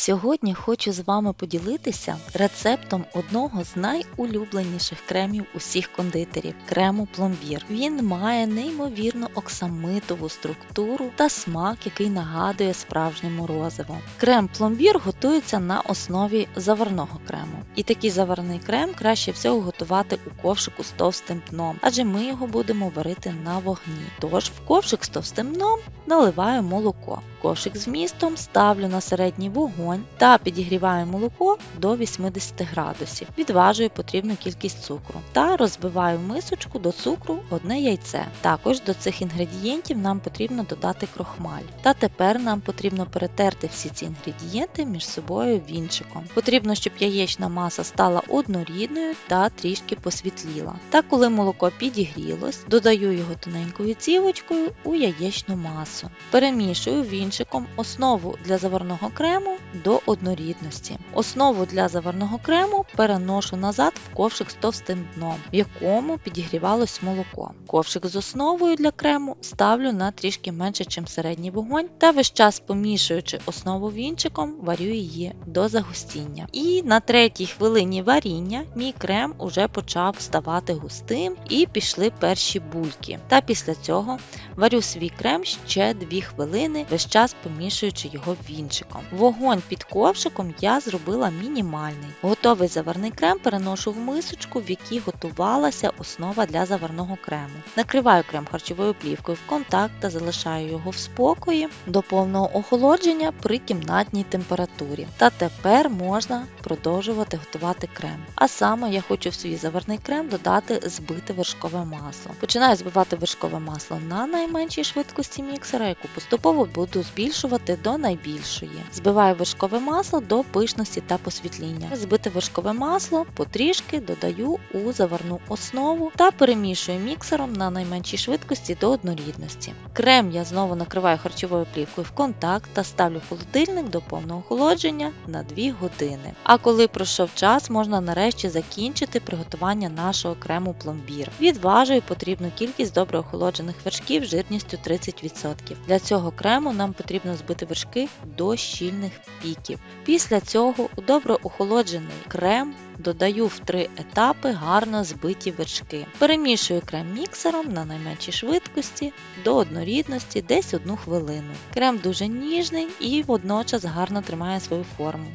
Сьогодні хочу з вами поділитися рецептом одного з найулюбленіших кремів усіх кондитерів крему пломбір. Він має неймовірно оксамитову структуру та смак, який нагадує справжнє морозиво. Крем пломбір готується на основі заварного крему. І такий заварний крем краще всього готувати у ковшику з товстим дном, адже ми його будемо варити на вогні. Тож в ковшик з товстим дном наливаю молоко. Ковшик з містом ставлю на середній вогонь та підігріваю молоко до 80 градусів. Відважую потрібну кількість цукру та розбиваю в мисочку до цукру одне яйце. Також до цих інгредієнтів нам потрібно додати крохмаль. Та тепер нам потрібно перетерти всі ці інгредієнти між собою вінчиком. Потрібно, щоб яєчна маса стала однорідною та трішки посвітліла. Та коли молоко підігрілось, додаю його тоненькою цівочкою у яєчну масу. Перемішую вінчиком основу для заварного крему до однорідності. Основу для заварного крему переношу назад в ковшик з товстим дном, в якому підігрівалось молоко. Ковшик з основою для крему ставлю на трішки менше, ніж середній вогонь, та весь час помішуючи основу вінчиком, варю її до загустіння. І на третій хвилині варіння мій крем уже почав ставати густим і пішли перші бульки. Та після цього варю свій крем ще 2 хвилини, весь час помішуючи його вінчиком. Вогонь під ковшиком я зробила мінімальний. Готовий заварний крем переношу в мисочку, в якій готувалася основа для заварного крему. Накриваю крем харчовою плівкою в контакт та залишаю його в спокої до повного охолодження при кімнатній температурі. Та тепер можна продовжувати готувати крем. А саме я хочу в свій заварний крем додати збите вершкове масло. Починаю збивати вершкове масло на найменшій швидкості міксера, яку поступово буду збільшувати до найбільшої. Збиваю вершкове масло до пишності та посвітління. Збите вершкове масло потрішки додаю у заварну основу та перемішую міксером на найменшій швидкості до однорідності. Крем я знову накриваю харчовою плівкою в контакт та ставлю в холодильник до повного охолодження на 2 години. А коли пройшов час, можна нарешті закінчити приготування нашого крему пломбір. Відважую потрібну кількість добре охолоджених вершків жирністю 30%. Для цього крему нам потрібно збити вершки до щільних піків. Після цього у добре охолоджений крем додаю в три етапи гарно збиті вершки. Перемішую крем міксером на найменшій швидкості до однорідності десь одну хвилину. Крем дуже ніжний і водночас гарно тримає свою форму.